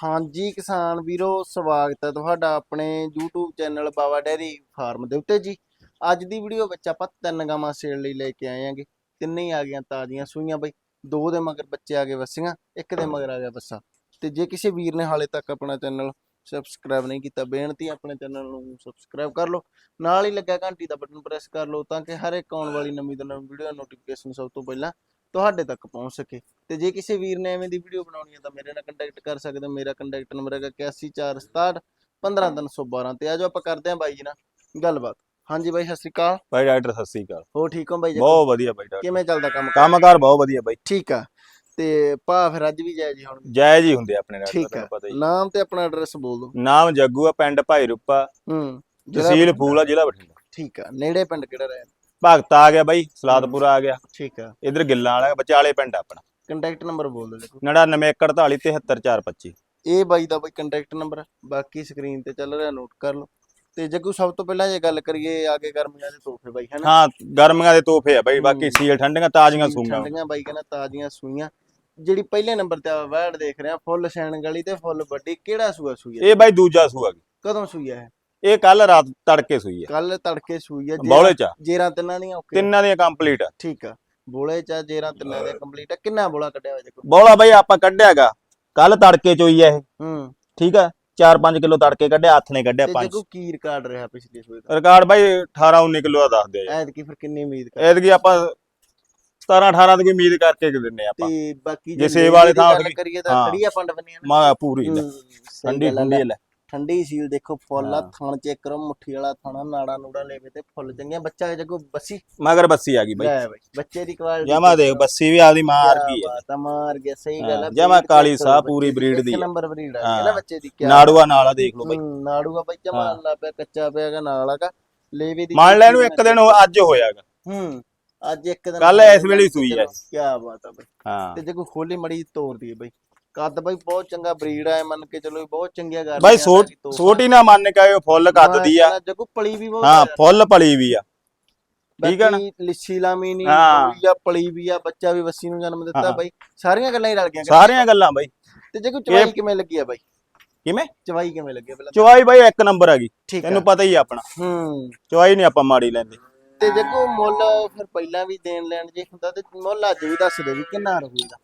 ਹਾਂਜੀ ਕਿਸਾਨ ਵੀਰੋ, ਸਵਾਗਤ ਹੈ ਤੁਹਾਡਾ ਆਪਣੇ YouTube channel Bawa dairy farm ਦੇ ਉੱਤੇ ਜੀ। ਅੱਜ ਦੀ ਵੀਡੀਓ ਵਿੱਚ ਆਪਾਂ ਤਿੰਨ ਗਾਵਾਂ ਸੇਲ ਲਈ ਲੈ ਕੇ ਆਏ ਆਂਗੇ ਤਿੰਨੇ ਹੀ ਆ ਗਈਆਂ ਤਾਜ਼ੀਆਂ ਸੂਈਆਂ ਬਈ। ਦੋ ਦੇ ਮਗਰ ਬੱਚੇ ਆ ਗਏ ਵਸੀਆਂ, ਇੱਕ ਦੇ ਮਗਰ ਆ ਗਿਆ ਬੱਸਾ ਤੇ ਜੇ ਕਿਸੇ ਵੀਰ ਨੇ ਹਾਲੇ ਤੱਕ ਆਪਣਾ ਚੈਨਲ ਸਬਸਕ੍ਰਾਈਬ ਨਹੀਂ ਕੀਤਾ, ਬੇਨਤੀ ਆਪਣੇ ਚੈਨਲ ਨੂੰ ਸਬਸਕ੍ਰਾਈਬ ਕਰ ਲਓ। ਨਾਲ ਹੀ ਲੱਗਾ ਘੰਟੀ ਦਾ ਬਟਨ ਪ੍ਰੈਸ ਕਰ ਲਓ ਤਾਂ ਕਿ ਹਰ ਇੱਕ ਆਉਣ ਵਾਲੀ ਨਵੀਂ ਤੋਂ ਨਵੀਂ ਵੀਡੀਓ ਨੋਟੀਫਿਕੇਸ਼ਨ ਸਭ ਤੋਂ ਪਹਿਲਾਂ ਤੁਹਾਡੇ ਤੱਕ ਪਹੁੰਚ ਸਕੇ। ਤੇ ਜੇ ਕਿਸੇ ਵੀਰ ਨੇ ਐਵੇਂ ਦੀ ਵੀਡੀਓ ਬਣਾਉਣੀ ਹੈ ਤਾਂ ਮੇਰੇ ਨਾਲ ਕੰਟੈਕਟ ਕਰ ਸਕਦੇ ਹੋ। ਮੇਰਾ ਕੰਟੈਕਟ ਨੰਬਰ ਹੈਗਾ 8146 15312 ਤੇ ਆਜੋ ਆਪਾਂ ਕਰਦੇ ਹਾਂ ਬਾਈ ਜੀ ਨਾਲ ਗੱਲਬਾਤ। ਹਾਂਜੀ ਬਾਈ ਸਤਿ ਸ਼੍ਰੀ ਅਕਾਲ। ਬਾਈ ਡਾਕਟਰ ਸਤਿ ਸ੍ਰੀ ਅਕਾਲ। ਹੋ ਠੀਕ ਹੋ ਬਾਈ ਜੀ? ਬਹੁਤ ਵਧੀਆ ਬਾਈ ਡਾਕਟਰ। ਕਿਵੇਂ ਚੱਲਦਾ ਕੰਮ ਕੰਮਕਾਰ ਬਹੁਤ ਵਧੀਆ ਬਾਈ। ਠੀਕ ਆ। ਤੇ ਭਾ ਫਿਰ ਅੱਜ ਵੀ ਜਾਇ ਜੀ ਹੁਣ ਜਾਇਜ਼ ਹੀ ਹੁੰਦੇ ਆਪਣੇ ਡਾਕਟਰ ਤੁਹਾਨੂੰ ਆ। ਪਤਾ ਹੀ ਨਾਮ ਤੇ ਆਪਣਾ ਐਡਰੈਸ ਬੋਲ ਦਿਓ। ਨਾਮ ਜੱਗੂ ਆ ਪਿੰਡ ਭਾਈ ਰੂਪਾ। ਹੂੰ। ਤਹਿਸੀਲ। ਫੂਲ ਆ ਜ਼ਿਲ੍ਹਾ ਬਠਿੰਡਾ। ਠੀਕ ਆ। ਨੇੜੇ ਪਿੰਡ ਕਿਹੜਾ ਰਹਿ ਭਗਤ ਆ ਗਿਆ ਬਾਈ ਸਲਾਦਪੁਰਾ ਆ ਗਿਆ। ਠੀਕ ਆ। ਇਧਰ ਗਿੱਲਾਂ ਵਾਲਾ ਵਿਚਾਲੇ ਪਿੰਡ ਆਪਣਾ। ਕੰਟੈਕਟ ਨੰਬਰ ਬੋਲ ਦਿਓ ਦੇਖੋ। 9941473425 ਇਹ ਬਾਈ ਦਾ ਬਾਈ ਕੰਟੈਕਟ ਨੰਬਰ ਬਾਕੀ ਸਕਰੀਨ ਤੇ ਚੱਲ ਰਿਹਾ ਨੋਟ ਕਰ ਲਓ। ਤੇ ਜੱਗੂ ਸਭ ਤੋਂ ਪਹਿਲਾਂ ਜੇ ਗੱਲ ਕਰੀਏ ਆਗੇ ਗਰਮੀਆਂ ਦੇ ਤੋਹਫੇ ਬਾਈ ਹਨਾ? ਹਾਂ ਗਰਮੀਆਂ ਦੇ ਤੋਹਫੇ ਆ ਬਾਈ ਬਾਕੀ। ਸੀਲ ਠੰਡੀਆਂ ਤਾਜ਼ੀਆਂ ਸੂਈਆਂ। ਠੰਡੀਆਂ ਬਾਈ ਕਹਿੰਦਾ ਤਾਜ਼ੀਆਂ ਸੂਈਆਂ। ਜਿਹੜੀ ਪਹਿਲੇ ਨੰਬਰ ਤੇ ਆ ਵੈੜ ਦੇਖ ਰਿਹਾ ਫੁੱਲ ਸ਼ੈਨ ਗਲੀ ਤੇ ਫੁੱਲ ਵੱਡੀ ਕਿਹੜਾ ਸੂਆ ਸੂਈ ਇਹ ਬਾਈ ਦੂਜਾ ਸੂਆ। ਕਦੋਂ ਸੂਈ ਹੈ ਇਹ ਕੱਲ ਰਾਤ ਤੜਕੇ ਸੂਈ ਆ ਕੱਲ ਤੜਕੇ ਸੂਈ ਹੈ ਬੌਲੇ ਚ ਆ। ਜੇਰਾਂ ਤਿੰਨਾਂ ਦੀਆਂ ਓਕੇ। ਤਿੰਨਾਂ ਦੀਆਂ ਕੰਪਲੀਟ ਆ। ਠੀਕ ਆ। ਬੋਲੇ ਚ ਆ, ਜੇਰਾਂ ਤਿੰਨਾਂ ਦੇ ਕੰਪਲੀਟ ਆ। ਕਿੰਨਾ ਬੋਲਾ ਕੱਢਿਆ ਹੋਇਆ ਜੱਗੂ ਬੌਲਾ ਬਾਈ ਆਪਾਂ ਕੱਢਿਆਗਾ। ਕੱਲ ਤੜਕੇ ਚੋਈ ਆ ਇਹ। ਹੂੰ। ਠੀਕ ਆ? 4-5 ਕਿਲੋ ਤੜਕੇ ਕੱਢਿਆ ਹੱਥ ਨੇ ਕੱਢਿਆ ਤੇ 5 ਜੱਗੂ ਕੀ ਰਿਕਾਰਡ ਰਿਹਾ ਪਿਛਲੇ ਸੂਏ ਦਾ। ਰਿਕਾਰਡ ਬਾਈ 18-19 ਕਿਲੋ ਦਾ ਦੱਸਦੇ ਆ ਐਤਕੀ ਫਿਰ ਕਿੰਨੀ ਉਮੀਦ ਕਰ ਐਤਕੀ ਆਪਾਂ 17-18 ਦੀ ਉਮੀਦ ਕਰਕੇ ਦਿੰਨੇ ਆਪਾਂ। ਤੇ ਬਾਕੀ ਜੇ ਸੇਬ ਲੇਵੇ ਵਾਲੇ ਥਾਂ ਕਰੀਏ ਤਾਂ ਹਾਂ। ਖੜੀਆਂ ਪੰਡ ਬੰਨੀਆਂ ਮਾ ਪੂਰੀ ਲੈ ਠੰਡੀ ਆ, ਠੰਡੀ ਲੈ। ਠੰਡੀ ਸੀਲ ਦੇਖੋ ਫੁੱਲ ਆ ਹਾਂ। ਥਣ ਚੈੱਕ ਕਰੋ ਮੁੱਠੀ ਵਾਲਾ ਥਣਾ ਨਾੜਾ ਨੂੜਾ ਲੈਵੇ ਤੇ ਫੁੱਲ ਚੰਗੀਆਂ ਬੱਚਾ ਜੱਗੂ ਬੱਸੀ ਮਗਰ ਬੱਸੀ ਆ ਗਈ ਬਾਈ ਲੈ ਬਾਈ ਬੱਚੇ ਦੀ ਕੁਆਲਿਟੀ ਜਮਾ ਦੇਖ ਬੱਸੀ ਵੀ ਆਪਦੀ ਮਾਂ ਵਰਗੀ ਹੈ ਤਾਂ ਮਾਰ ਗਿਆ ਸਹੀ ਗੱਲ ਹਾਂ, ਜਮਾਂ ਕਾਲੀ ਸਾਹ ਪੂਰੀ breed ਦੀ। ਨੰਬਰ ਬਰੀਡ ਆ ਹਾਂ। ਨਾ ਬੱਚੇ ਦੀ ਕਿਆ ਨਾੜੂਆ ਨਾਲ ਆ ਦੇਖ ਲਓ ਬਾਈ ਹੂੰ, ਨਾੜੂਆ ਬਾਈ ਜਮਾ ਹਾਂ। ਲਾ ਪਿਆ ਕੱਚਾ ਪਿਆਗਾ ਨਾਲ ਆਗਾ ਲੇਵੇ ਦੀ ਮੰਨ ਲੈ ਨੂੰ ਇੱਕ ਦਿਨ ਅੱਜ ਹੋਇਆਗਾ ਹੂੰ ਅੱਜ ਇੱਕ ਦਿਨ ਕੱਲ੍ਹ ਇਸ ਵੇਲੇ ਹੀ ਸੂਈ ਆ। ਕੀ ਬਾਤ ਆ ਬਾਈ ਹਾਂ ਤੇ ਜੇ ਕੋਈ ਖੋਲੀ ਮੜੀ ਤੋੜ ਦੀ ਬਾਈ ਕੱਦ ਬਾਈ ਬਹੁਤ ਚੰਗਾ ਬਰੀਡ ਆ ਮੰਨ ਕੇ ਚਲੋ ਬਹੁਤ ਚੰਗੀਆਂ ਗੱਲ ਬਾਈ ਛੋਟ ਨਾ ਮੰਨ ਕੇ ਆਇਓ ਫੁੱਲ ਕੱਦਦੀ ਆ। ਜੇ ਕੋਈ ਪਲੀ ਵੀ ਬਹੁਤ ਹਾਂ ਆ। ਫੁੱਲ ਪਲੀ ਵੀ ਆ। ਠੀਕ ਆ ਨਾ? ਲਿੱਸੀ ਲਾਮੀ ਨਹੀਂ ਹਾਂ। ਹੋਈ ਆ ਪਲੀ ਵੀ ਆ ਬੱਚਾ ਵੀ ਵੱਸੀ ਨੂੰ ਜਨਮ ਦਿੱਤਾ ਹਾਂ। ਬਾਈ। ਸਾਰੀਆਂ ਗੱਲਾਂ ਹੀ ਰਲ ਗਈਆਂ। ਸਾਰੀਆਂ ਗੱਲਾਂ ਬਾਈ। ਤੇ ਜੇ ਕੋਈ ਚਵਾਈ ਕਿਵੇਂ ਲੱਗੀ ਆ ਬਾਈ? ਕਿਵੇਂ? ਚਵਾਈ ਕਿਵੇਂ ਲੱਗੀ ਆ ਪਹਿਲਾਂ? ਚਵਾਈ ਬਾਈ ਇੱਕ ਨੰਬਰ ਆ ਗਈ। ਤੈਨੂੰ ਹੈ ਪਤਾ ਹੀ ਆ ਆਪਣਾ। ਹੂੰ। ਚਵਾਈ ਨਹੀਂ ਆਪਾਂ ਮਾੜੀ ਲੈਂਦੇ। ਤੇ ਜੇ ਕੋਈ ਮੁੱਲ ਫਿਰ ਪਹਿਲਾਂ ਵੀ ਦੇਣ ਲੈਣ ਜੇ ਹੁੰਦਾ ਤੇ ਮੁੱਲ ਅੱਜ ਵੀ ਦੱਸ ਦੇ ਵੀ ਕਿੰਨਾ ਰਹੂਗਾ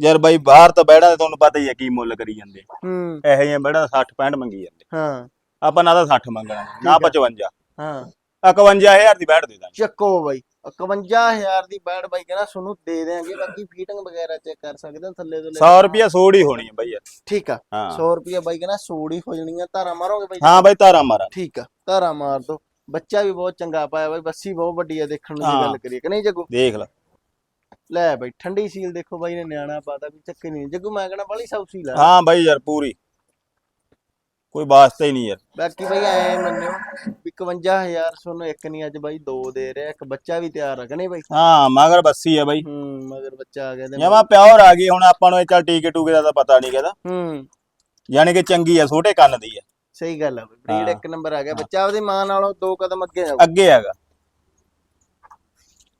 ਯਾਰ ਬਾਈ ਬਾਹਰ ਤਾਂ ਬੈੜਾ ਤੁਹਾਨੂੰ ਪਤਾ ਹੀ ਆ ਕੀ ਮੁੱਲ ਕਰੀ ਜਾਂਦੇ। ਹੂੰ। ਇਹੋ ਜਿਹੀਆਂ ਬੈੜਾ 60 65 ਮੰਗੀ ਜਾਂਦੇ। ਹਾਂ। ਆਪਾਂ ਨਾ ਤਾਂ 60 ਮੰਗਣਾ ਨਾ ਠੀਕ ਆ। 55 ਹਾਂ। 51000 ਦੀ ਬੈਠ ਦੇ ਦਾਂਗੇ। ਚੱਕੋ ਬਾਈ 51000 ਦੀ ਬੈਡ ਬਾਈ ਕਹਿੰਦਾ ਤੁਹਾਨੂੰ ਦੇ ਦੇਾਂਗੇ ਬਾਕੀ ਫੀਟਿੰਗ ਵਗੈਰਾ ਚੈੱਕ ਕਰ ਸਕਦੇ ਹੋ ਥੱਲੇ ਤੋਂ ਲੈ 100 ਰੁਪਿਆ ਸੋੜ ਹੀ ਹੋਣੀ ਹੈ ਬਾਈ ਯਾਰ। ਠੀਕ ਆ। ਹਾਂ। 100 ਰੁਪਿਆ ਬਾਈ ਕਹਿੰਦਾ ਸੋੜੀ ਹੋ ਜਾਣੀ ਆ ਧਾਰਾ ਮਾਰੋਗੇ ਬਾਈ? ਹਾਂ ਬਾਈ ਤਾਰਾ ਮਾਰਾ ਠੀਕ ਆ ਧਾਰਾ ਮਾਰ ਦੋ। ਬੱਚਾ ਵੀ ਬਹੁਤ ਚੰਗਾ ਪਾਇਆ ਬਾਈ ਬੱਸੀ ਬਹੁਤ ਵੱਡੀ ਆ ਦੇਖਣ ਨੂੰ ਜੇ ਹਾਂ। ਗੱਲ ਕਰੀਏ ਕਿ ਨਹੀਂ ਜੱਗੂ? ਦੇਖ ਲੈ। ਲੈ ਬਾਈ ਠੰਡੀ ਸੀਲ ਦੇਖੋ ਬਾਈ ਨੇ ਨਿਆਣਾ ਪਾਤਾ ਵੀ ਚੱਕੇ ਨਹੀਂ ਜੱਗੂ ਮੈਂ ਕਹਿੰਦਾ ਬੜੀ ਸੌ ਸੀਲ ਆ। ਹਾਂ ਬਾਈ ਯਾਰ ਪੂਰੀ। ਕੋਈ ਵਾਸਤਾ ਹੀ ਨਹੀਂ ਯਾਰ। ਬਾਕੀ ਬਾਈ ਐ ਮੰਨਿਓ ਵੀ 51000 ਤੁਹਾਨੂੰ ਇੱਕ ਨਹੀਂ ਅੱਜ ਬਾਈ ਦੋ ਦੇ ਰਿਹਾ ਇੱਕ ਬੱਚਾ ਵੀ ਤਿਆਰ ਨਹੀਂ ਬਾਈ? ਹਾਂ ਮਗਰ ਬੱਸੀ ਆ ਬਾਈ। ਹੂੰ ਮਗਰ ਬੱਚਾ ਆ ਗਿਆ ਤੇ ਜਮਾ ਪਿਓਰ ਆ ਗਈ ਹੁਣ ਆਪਾਂ ਨੂੰ ਇਹ ਚੱਲ ਟੀਕੇ ਟੂਕੇ ਦਾ ਤਾਂ ਪਤਾ ਨਹੀਂ ਕਹਦਾ। ਹੂੰ। ਯਾਨੀ ਕਿ ਚੰਗੀ ਆ ਛੋਟੇ ਕੰਨ ਦੀ ਆ। ਸਹੀ ਗੱਲ ਆ ਬਈ ਬਰੀਡ। ਇੱਕ ਨੰਬਰ ਆ ਗਿਆ। ਬੱਚਾ ਆਪਦੀ ਮਾਂ ਨਾਲੋਂ ਦੋ ਕਦਮ ਅੱਗੇ ਜਾਊ ਅੱਗੇ ਹੈਗਾ।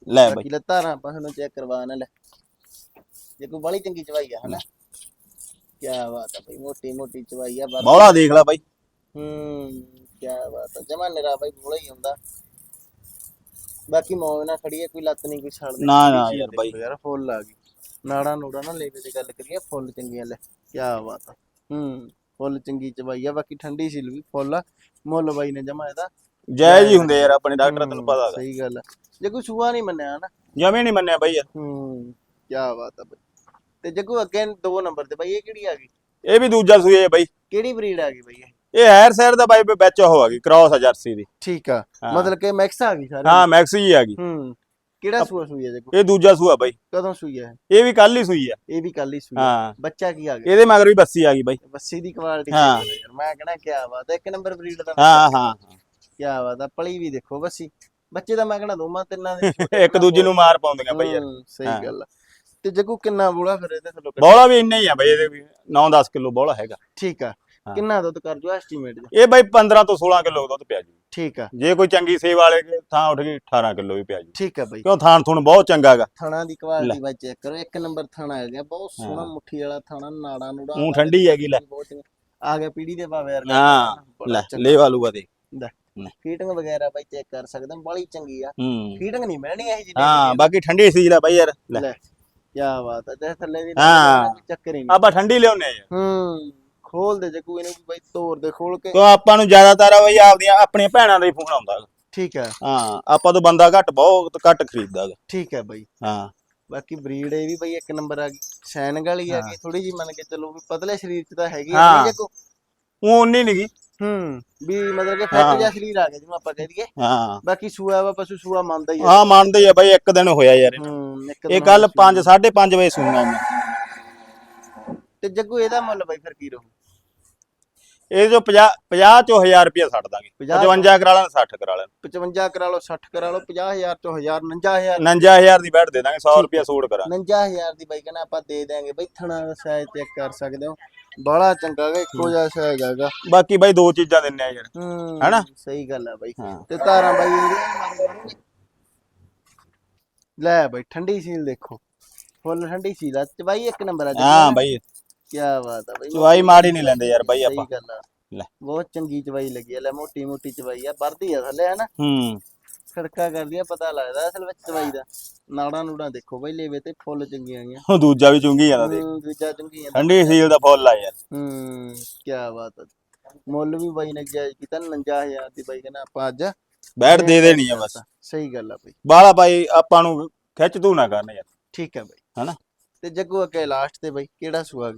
ਲੈ ਬਾਈ। ਬਾਕੀ ਲੱਤਾਂ ਰਾਂ ਆਪਾਂ ਤੁਹਾਨੂੰ ਚੈੱਕ ਕਰਵਾ ਨਾ ਲੈ। ਜੇ ਕੋਈ ਬੜੀ ਚੰਗੀ ਚਵਾਈ ਆ ਹਨਾ? ਕੀ ਬਾਤ ਆ ਬਈ ਮੋਟੀ ਮੋਟੀ ਚਵਾਈ ਆ ਬਸ ਬੌਲਾ ਦੇਖ ਲੈ ਬਾਈ। ਹੂੰ ਕੀ ਬਾਤ ਆ। ਜਮਾ ਨਿਰਾ ਬਾਈ ਬੋਲਾ ਹੀ ਹੁੰਦਾ। ਬਾਕੀ ਮੌਜ ਨਾਲ ਖੜੀ ਹੈ ਕੋਈ ਲੱਤ ਨਹੀਂ ਕੋਈ ਛੱਡ ਨਾ, ਨਾ ਯਾਰ ਬਾਈ। ਯਾਰ ਫੁੱਲ ਆ ਗਈ। ਨਾੜਾ ਨੂੜਾ ਨਾ ਲੈਵੇ ਦੀ ਗੱਲ ਕਰੀਏ ਫੁੱਲ ਚੰਗੀਆਂ ਲੈ। ਕੀ ਬਾਤ ਆ। ਹੂੰ ਫੁੱਲ ਚੰਗੀ ਚਵਾਈ ਆ। ਬਾਕੀ ਠੰਡੀ ਸਿਲ ਵੀ ਫੁੱਲ ਮੁੱਲ ਬਾਈ ਨੇ ਜਮਾ ਇਹਦਾ। ਜੈ ਜੀ ਹੁੰਦੇ ਯਾਰ ਆਪਣੇ ਡਾਕਟਰ ਤੈਨੂੰ ਪਤਾ ਸਹੀ ਗੱਲ ਆ। ਜੇ ਕੋਈ ਸੂਆ ਨਹੀਂ ਮੰਨਿਆ ਨਾ। ਜਮੇ ਨਹੀਂ ਮੰਨਿਆ ਬਾਈ ਯਾਰ ਹੂੰ ਕੀ ਬਾਤ ਆ ਬਈ। ਤੇ ਜੱਗੂ ਅੱਗੇ ਦੋ ਨੰਬਰ ਤੇ ਬਾਈ ਇਹ ਕਿਹੜੀ ਆ ਗਈ? ਇਹ ਵੀ ਦੂਜਾ ਸੂਏ ਬਾਈ। ਕਿਹੜੀ ਬਰੀਡ ਆ ਗਈ ਬਾਈ ਇਹ? ਇਹ ਹੈਰ ਸੈਰ ਦਾ ਬਾਈ ਵਿੱਚ ਉਹ ਆ ਗਈ ਕ੍ਰਾਸ ਆ ਜਰਸੀ ਦੀ। ਠੀਕ ਆ। ਹਾਂ। ਮਤਲਬ ਕਿ ਮੈਕਸ ਆ ਗਈ ਸਾਰੀ ਹਾਂ ਮੈਕਸੀ ਹੀ ਆ ਗਈ। ਹੂੰ ਕਿਹੜਾ ਸੂਆ ਸੂਈ ਆ ਜੱਗੂ ਇਹ ਦੂਜਾ ਸੂਆ ਬਾਈ। ਕਦੋਂ ਸੂਈ ਆ? ਇਹ? ਵੀ ਕੱਲ ਹੀ ਸੂਈ ਆ। ਇਹ ਵੀ ਕੱਲ ਹੀ ਸੂਈ ਆ। ਹਾਂ। ਬੱਚਾ ਕੀ ਆ ਗਿਆ? ਇਹਦੇ ਮਗਰ ਵੀ ਬੱਸੀ ਆ ਗਈ ਬਾਈ। ਬੱਸੀ ਦੀ ਕੁਆਲਿਟੀ ਹਾਂ। ਯਾਰ ਮੈਂ ਕਹਣਾ ਕੀ ਬਾਤ ਆ ਇੱਕ ਨੰਬਰ ਬਰੀਡ ਦਾ ਹਾਂ ਹਾਂ ਕੀ ਬਾਤ ਆ ਪਲੀ ਵੀ ਦੇਖੋ ਬੱਸੀ। ਬੱਚੇ ਤਾਂ ਮੈਂ ਕਹਣਾ ਦੋਵਾਂ ਤਿੰਨਾਂ ਦੇ ਇੱਕ ਦੂਜੇ ਨੂੰ ਮਾਰ ਪਾਉਂਦੀਆਂ ਬਾਈ ਯਾਰ। ਹੂੰ, ਸਹੀ। ਗੱਲ ਆ। ਤੇ ਜੱਗੂ ਕਿੰਨਾ ਬੋਲਾ ਫਿਰ ਇਹਦੇ ਥੱਲੋਂ ਕੱਢ- ਬੌਲਾ ਵੀ ਇੰਨਾ ਹੀ ਆ ਬਾਈ ਇਹਦੇ ਵੀ 9-10 ਕਿਲੋ ਬੌਲਾ ਹੈਗਾ। ਠੀਕ ਆ। ਹਾਂ। ਕਿੰਨਾ ਦੁੱਧ ਕਰ ਜੋ ਐਸਟੀਮੇਟ ਇਹ ਬਾਈ 15 ਤੋਂ 16 ਕਿਲੋ ਦੁੱਧ ਪਿਆ ਜੀ। ਠੀਕ ਆ। ਜੇ ਕੋਈ ਚੰਗੀ ਸੇਵ ਵਾਲੇ ਥਾਂ ਉੱਠ ਗਈ 18 ਕਿਲੋ ਵੀ ਪਿਆ ਜੀ। ਠੀਕ ਆ ਬਾਈ। ਕਿਉਂ ਥਾਂ ਥੁਣ ਬਹੁਤ ਚੰਗਾ ਗਾ। ਥਣਾ ਦੀ ਕੁਆਲਿਟੀ ਬਾਈ ਚੈੱਕ ਕਰੋ ਇੱਕ ਨੰਬਰ ਥਣਾ ਆ ਗਿਆ ਬਹੁਤ ਸੋਹਣਾ ਹਾਂ। ਮੁੱਠੀ ਵਾਲਾ ਥਣਾ ਨਾੜਾ ਨੂੜਾ ਊਂ ਠੰਡੀ ਹੈਗੀ ਲੈ। ਬਹੁਤ ਚੰਗਾ। ਆ ਗਿਆ ਪੀੜੀ ਦੇ ਭਾਵੇਂ ਯਾਰ ਹਾਂ ਲੈ ਲੈ ਵਾਲੂਗਾ ਦੇ। ਫੀਟਿੰਗ ਵਗੈਰਾ ਬਾਈ ਚੈੱਕ ਕਰ ਸਕਦੇ ਹੋ ਬੜੀ ਚੰਗੀ ਆ। ਹੂੰ। ਫੀਟਿੰਗ ਨਹੀਂ ਮਿਲਣੀ ਇਹ ਜੀ ਹਾਂ ਬਾਕੀ ਠੰਡੀ ਸੀ ਲੈ ਬਾਈ ਯਾਰ ਲੈ। ਲੈ ਕੀ ਬਾਤ ਹੈ ਤੇ ਥੱਲੇ ਦੀ ਹਾਂ। ਚੱਕਰ ਹੀ ਨਹੀਂ। ਆਪਾਂ ਠੰਡੀ ਲਿਆਉਨੇ ਆ ਹੂੰ ਖੋਲ ਦੇ ਜੱਗੂ ਇਹਨੂੰ ਵੀ ਬਾਈ ਤੋੜ ਦੇ ਖੋਲ ਕੇ। ਕਿਉਂ ਆਪਾਂ ਨੂੰ ਜ਼ਿਆਦਾਤਰ ਆ ਬਈ ਆਪਦੀਆਂ ਆਪਣੀਆਂ ਭੈਣਾਂ ਦਾ ਹੀ ਫੋਨ ਆਉਂਦਾ ਗਾ। ਠੀਕ ਹੈ ਹਾਂ ਆਪਾਂ ਤੋਂ ਬੰਦਾ ਘੱਟ ਬਹੁਤ ਘੱਟ ਖਰੀਦਦਾ ਗਾ। ਠੀਕ ਹੈ ਬਾਈ। ਹਾਂ। ਬਾਕੀ ਬਰੀਡ ਇਹ ਵੀ ਬਈ ਇੱਕ ਨੰਬਰ ਆ ਗਈ। ਸੈਨਗ ਵਾਲੀ ਆ ਗਈ ਥੋੜੀ ਜੀ ਮੰਨ ਕੇ ਚੱਲੋ ਵੀ ਪਤਲੇ ਸਰੀਰ ਚ ਤਾਂ ਹੈਗੀ ਆ ਹਾਂ। ਨਹੀਂ ਜੱਗੂ ਉਹ ਉਨੀ ਨਹੀਂ ਗਈ ਹੂੰ ਵੀ ਮਤਲਬ ਕਿ। ਫੈਟ ਜਿਹਾ ਸਰੀਰ ਆ ਗਿਆ ਜਿਹਨੂੰ ਆਪਾਂ ਕਹਿ ਦਈਏ। ਹਾਂ। ਬਾਕੀ ਸੂਆ ਵਾ ਪਸ਼ੂ ਸੂਆ ਮੰਨਦਾ ਹੀ ਆ। ਹਾਂ ਮੰਨਦੇ ਆ ਬਾਈ ਇੱਕ ਦਿਨ ਹੋਇਆ ਯਾਰ ਇਹਨੂੰ। ਹੂੰ ਇੱਕ ਇਹ ਦਿਨ ਕੱਲ ਹੋਇਆ 5 5:30 ਵਜੇ ਸੁਣਨਾ ਤੇ ਜੱਗੂ ਇਹਦਾ ਮੁੱਲ ਬਈ ਫਿਰ ਕੀ ਰਹੂ? ਇਹ ਜੋ 50 50 ਚੋਂ 1000 ਰੁਪਏ ਛੱਡ ਦਾਂਗੇ। 50 55 ਕਰਾ ਲੈਣ 60 ਕਰਾ ਲੈਣ 55 ਕਰਾ ਲਓ 60 ਕਰਾ ਲਓ 50000 ਚੋਂ 1000 59000 59000 ਦੀ ਬੈਠ ਦੇ ਦਾਂਗੇ 100 ਰੁਪਏ ਸੂਟ ਕਰਾਂਗੇ। 59000 ਦੀ ਬਾਈ ਕਹਿੰਦਾ ਆਪਾਂ ਦੇ ਦਿਆਂਗੇ। ਬਈ ਥਣਾ ਸਾਈਜ਼ ਚੈੱਕ ਕਰ ਸਕਦੇ ਹੋ। ਬੜਾ ਚੰਗਾ ਗਾ ਇੱਕੋ ਜਿਹਾ ਸਾਈਜ਼ ਹੈਗਾ ਬਾਕੀ ਬਾਈ ਦੋ ਚੀਜ਼ਾਂ ਦਿੰਨੇ ਆ ਯਾਰ। ਹੂੰ ਹੈਨਾ? ਸਹੀ ਗੱਲ ਆ ਬਾਈ। ਹਾਂ। ਤੇ ਤਾਰਾਂ ਬਾਈ ਲੈ ਬਾਈ ਠੰਡੀ ਸੀਲ ਦੇਖੋ। ਫੁੱਲ ਠੰਡੀ ਸੀਲ ਆ। ਚਵਾਈ ਇੱਕ ਨੰਬਰ ਆ ਹਾਂ ਬਾਈ। ਕੀ ਬਾਤ ਆ ਬਾਈ ਚਵਾਈ ਮਾੜੀ ਨਹੀਂ ਲੈਂਦੇ ਯਾਰ ਬਾਈ ਸਹੀ ਆਪਾਂ। ਗੱਲ ਆ। ਲੈ। ਬਹੁਤ ਚੰਗੀ ਚਵਾਈ ਲੱਗੀ ਆ ਲੈ ਮੋਟੀ ਮੋਟੀ ਚਵਾਈ ਆ ਵਰਦੀ ਆ ਥੱਲੇ ਹਨਾ? ਹੂੰ। ਖੜਕਾ ਕਰਦੀ ਆ ਪਤਾ ਲੱਗਦਾ ਅਸਲ ਵਿੱਚ ਚਵਾਈ ਦਾ। ਨਾੜਾਂ ਨੂੜਾਂ ਦੇਖੋ ਬਾਈ ਲੇਵੇ ਤੇ ਫੁੱਲ ਚੰਗੀਆਂ ਆਈਆਂ। ਉਹ ਦੂਜਾ ਵੀ ਚੁੰਗੀ ਜਾਂਦਾ ਦੇਖ। ਹੂੰ, ਦੂਜਾ ਚੰਗੀਆਂ ਠੰਡੀ ਸੀਲ ਦਾ ਫੁੱਲ ਆ ਯਾਰ। ਹੂੰ ਕੀ ਬਾਤ ਆ। ਮੁੱਲ ਵੀ ਬਾਈ ਨੇ ਜਾਇਜ਼ ਕੀਤਾ 59000 ਦੀ ਬਾਈ ਕਹਿੰਦਾ ਆਪਾਂ ਅੱਜ। ਬੈਠ ਦੇ ਦੇਣੀ ਆ ਬਸ। ਸਹੀ ਗੱਲ ਆ ਬਾਈ। ਬਾਲਾ ਬਾਈ ਆਪਾਂ ਨੂੰ ਖਿੱਚ ਤੂੰ ਨਾ ਕਰਨ ਯਾਰ। ਠੀਕ ਹੈ ਬਾਈ। ਹਨਾ? ਤੇ ਜੱਗੂ ਅੱਗੇ ਲਾਸਟ ਤੇ ਬਾਈ ਕਿਹੜਾ ਸੂਆ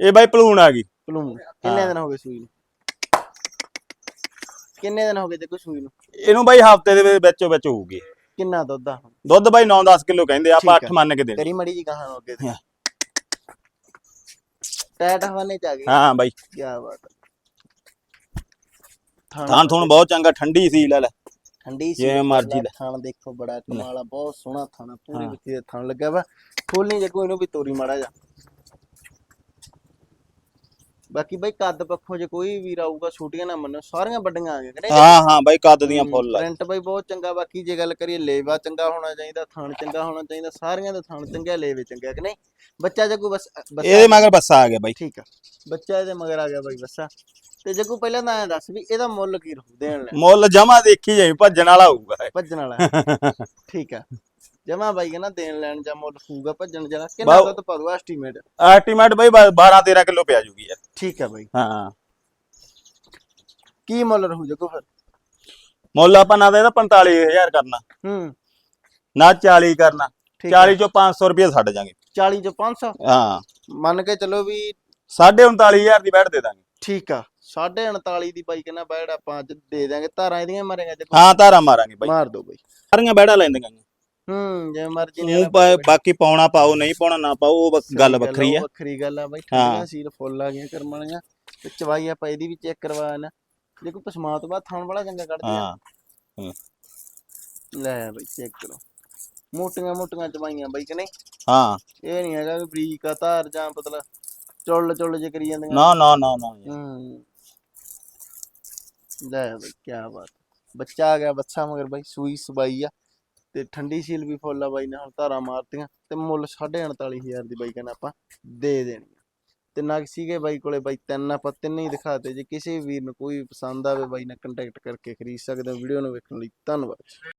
ਇਹ ਬਾਈ ਭਲੂਣ ਆ ਗਈ। ਪਲੂਮ ਕਿੰਨੇ ਦਿਨ ਹੋ ਗਏ ਸੂਈ ਨੂੰ? ਕਿੰਨੇ ਦਿਨ ਹੋ ਗਏ ਜੱਗੂ ਸੂਈ ਨੂੰ? ਇਹਨੂੰ ਬਾਈ ਹਫ਼ਤੇ ਦੇ ਵਿੱਚ ਵਿੱਚੋਂ ਵਿੱਚ ਹੋਊਗੀ। ਕਿੰਨਾ ਦੁੱਧ ਆ ਦੁੱਧ ਬਾਈ 9-10 ਕਿਲੋ ਕਹਿੰਦੇ ਆ, ਆਪਾਂ ਠੀਕ 8 ਮੰਨ ਕੇ ਦੇਣੇ ਕਰੀ ਮੜੀ ਜੀ ਕਹਾਂ ਅੱਗੇ ਤੇ। ਹਾਂ। ਟੈਟ ਹਵਾਨੇ ਚ ਆ ਗਈ ਹਾਂ ਬਾਈ। ਕੀ ਬਾਤ ਆ। ਥਾਣ ਥਾਂ ਥੁਣ ਬਹੁਤ ਚੰਗਾ ਠੰਡੀ ਸੀ ਲੈ ਲੈ। ਠੰਡੀ ਸੀ। ਜਿਵੇਂ ਮਰਜ਼ੀ ਲੈ। ਥਾਣ ਦੇਖੋ ਬੜਾ ਕਮਾਲ ਆ ਬਹੁਤ ਸੋਹਣਾ ਥਾਣਾ ਪੂਰੀ ਹਾਂ। ਵਿੱਚੀ ਦੇ ਥਾਣ ਲੱਗਿਆ ਵਾ। ਖੋਲਣੀ ਜੱਗੂ ਇਹਨੂੰ ਵੀ ਤੋਰੀ ਮਾੜਾ ਜਾ ਬਾਕੀ ਬਾਈ ਕੱਦ ਪੱਖੋਂ ਜੇ ਕੋਈ ਵੀਰ ਆਊਗਾ ਛੋਟੀਆਂ ਨਾ ਮੰਨੋ ਸਾਰੀਆਂ ਵੱਡੀਆਂ ਆ ਗਈਆਂ ਕਿ ਨਹੀਂ ਹਾਂ ਹਾਂ ਬਾਈ ਕੱਦ ਦੀਆਂ ਫੁੱਲ ਆ। ਪ੍ਰਿੰਟ ਬਾਈ ਬਹੁਤ ਚੰਗਾ ਬਾਕੀ ਜੇ ਗੱਲ ਕਰੀਏ ਲੇਵਾ ਚੰਗਾ ਹੋਣਾ ਚਾਹੀਦਾ ਥਣ ਚੰਗਾ ਹੋਣਾ ਚਾਹੀਦਾ ਸਾਰੀਆਂ ਦੇ ਥਣ ਚੰਗੇ ਲੇਵੇ ਚੰਗੇ ਕਿ ਨਹੀਂ? ਬੱਚਾ ਜੱਗੂ ਬਸ ਇਹਦੇ ਮਗਰ ਬੱਸਾ ਆ ਗਿਆ ਬਾਈ। ਠੀਕ ਆ ਬੱਚਾ ਇਹਦੇ ਮਗਰ ਆ ਗਿਆ ਬਾਈ ਬੱਸਾ। ਤੇ ਜੱਗੂ ਪਹਿਲਾਂ ਤਾਂ ਐਂ ਦੱਸ ਵੀ ਇਹਦਾ ਮੁੱਲ ਕੀ ਰਹੂ ਦੇਣ ਲੈ। ਮੁੱਲ ਜਮਾ ਦੇਖੀ ਜਾਈ ਭੱਜਣ ਵਾਲਾ ਹੋਊਗਾ। ਭੱਜਣ ਵਾਲਾ। ਠੀਕ ਆ। ਜਮਾ ਬਾਈ ਕਹਿੰਦਾ ਦੇਣ ਲੈਣ ਜਾਂ ਮੁੱਲ ਫੂਗਾ ਭੱਜਣ ਜਾਣਾ। ਕਿੰਨਾ ਦੁੱਧ ਪਾਦੂ ਐਸਟੀਮੇਟ ਐਸਟੀਮੇਟ ਬਾਈ 12 13 ਕਿਲੋ ਪਿਆ ਜੂਗੀ ਯਾਰ। ਠੀਕ ਆ ਬਾਈ। ਹਾਂ। ਕੀ ਮੁੱਲ ਰਹੂ ਜੱਗੂ ਫਿਰ? ਮੁੱਲ ਆਪਾਂ ਨਾ ਤਾਂ ਇਹਦਾ 45000 ਕਰਨਾ। ਹੂੰ। ਨਾ 40 ਕਰਨਾ। ਠੀਕ ਆ 40 ਚੋਂ 500 ਰੁਪਏ ਛੱਡ ਜਾਾਂਗੇ। 40 ਚੋਂ 500 ਹਾਂ। ਮੰਨ ਕੇ ਚੱਲੋ ਵੀ 39000 ਦੀ ਬੈਠ ਦੇ ਦਾਂਗੇ। ਠੀਕ ਆ। 39.5 ਦੀ ਬਾਈ ਕਹਿੰਦਾ ਬੈੜ ਆਪਾਂ ਅੱਜ ਦੇ ਦਾਂਗੇ ਧਾਰਾਂ ਇਹਦੀਆਂ ਮਾਰੇਗਾ ਜੱਗੂ? ਹਾਂ ਧਾਰਾ ਮਾਰਾਂਗੇ ਬਾਈ। ਮਾਰ ਦੋ ਬਾਈ। ਸਾਰੀਆਂ ਬੈੜਾ ਲੈਂਦੀਆਂ ਹੂੰ ਜਿਵੇਂ ਮਰਜ਼ੀ ਨੇ ਮੂੰਹ ਪਾ- ਬਾਕੀ ਪਾਉਣਾ ਪਾਓ ਨਹੀਂ ਪਾਉਣਾ ਨਾ ਪਾਓ ਉਹ ਵ- ਗੱਲ ਵੱਖਰੀ ਆ। ਵੱਖਰੀ ਗੱਲ ਆ ਬਾਈ ਹਾਂ। ਠੰਡੀਆਂ ਸੀਲ ਫੁੱਲ ਆ ਗਈਆਂ ਤੇ ਚਵਾਈ ਆਪਾਂ ਇਹਦੀ ਵੀ ਚੈੱਕ ਕਰਵਾ ਨਾ ਜੇ ਕੋਈ ਪਸਮਾ ਤੋਂ ਬਾਅਦ ਥਣ ਬੜਾ ਚੰਗਾ ਕੱਢਦੀ ਆ। ਹਾਂ ਲੈ ਬਾਈ ਚੈੱਕ ਕਰੋ। ਮੋਟੀਆਂ ਮੋਟੀਆਂ ਚਵਾਈਆਂ ਬਾਈ ਕਿ ਨਹੀਂ? ਹਾਂ। ਇਹ ਨਹੀਂ ਹੈਗਾ ਵੀ ਬਰੀਕ ਆ ਧਾਰ ਜਾਂ ਪਤਲਾ ਚੁੱਲ ਚੁੱਲ ਜੇ ਕਰੀ ਜਾਂਦੀਆਂ। ਨਾ ਨਾ ਨਾ ਨਾ। ਯਾਰ। ਹੂੰ। ਲੈ ਬਾਈ ਕੀ ਬਾਤ। ਬੱਚਾ ਆ ਗਿਆ ਬੱਚਾ ਮਗਰ ਬਾਈ ਸੂਈ ਸਬਾਈ ਆ। ਤੇ ਠੰਡੀ ਸੀਲ ਵੀ ਫੁੱਲ ਆ ਬਾਈ ਨੇ ਹੁਣ ਧਾਰਾ ਮਾਰਤੀਆਂ ਤੇ ਮੁੱਲ 39000 ਦੀ ਬਾਈ ਕਹਿੰਦਾ ਆਪਾਂ ਦੇ ਦੇਣੀ ਤੇ ਨਗ ਸੀਗੇ ਬਾਈ ਕੋਲੇ ਬਾਈ ਤਿੰਨ, ਆਪਾਂ ਤਿੰਨ ਹੀ ਦਿਖਾਤੇ, ਜੇ ਕਿਸੇ ਵੀਰ ਨੂੰ ਕੋਈ ਪਸੰਦ ਆਵੇ ਬਾਈ ਨਾਲ ਕੰਟੈਕਟ ਕਰਕੇ ਖਰੀਦ ਸਕਦੇ ਹੋ। ਵੀਡੀਓ ਨੂੰ ਵੇਖਣ ਲਈ ਧੰਨਵਾਦ।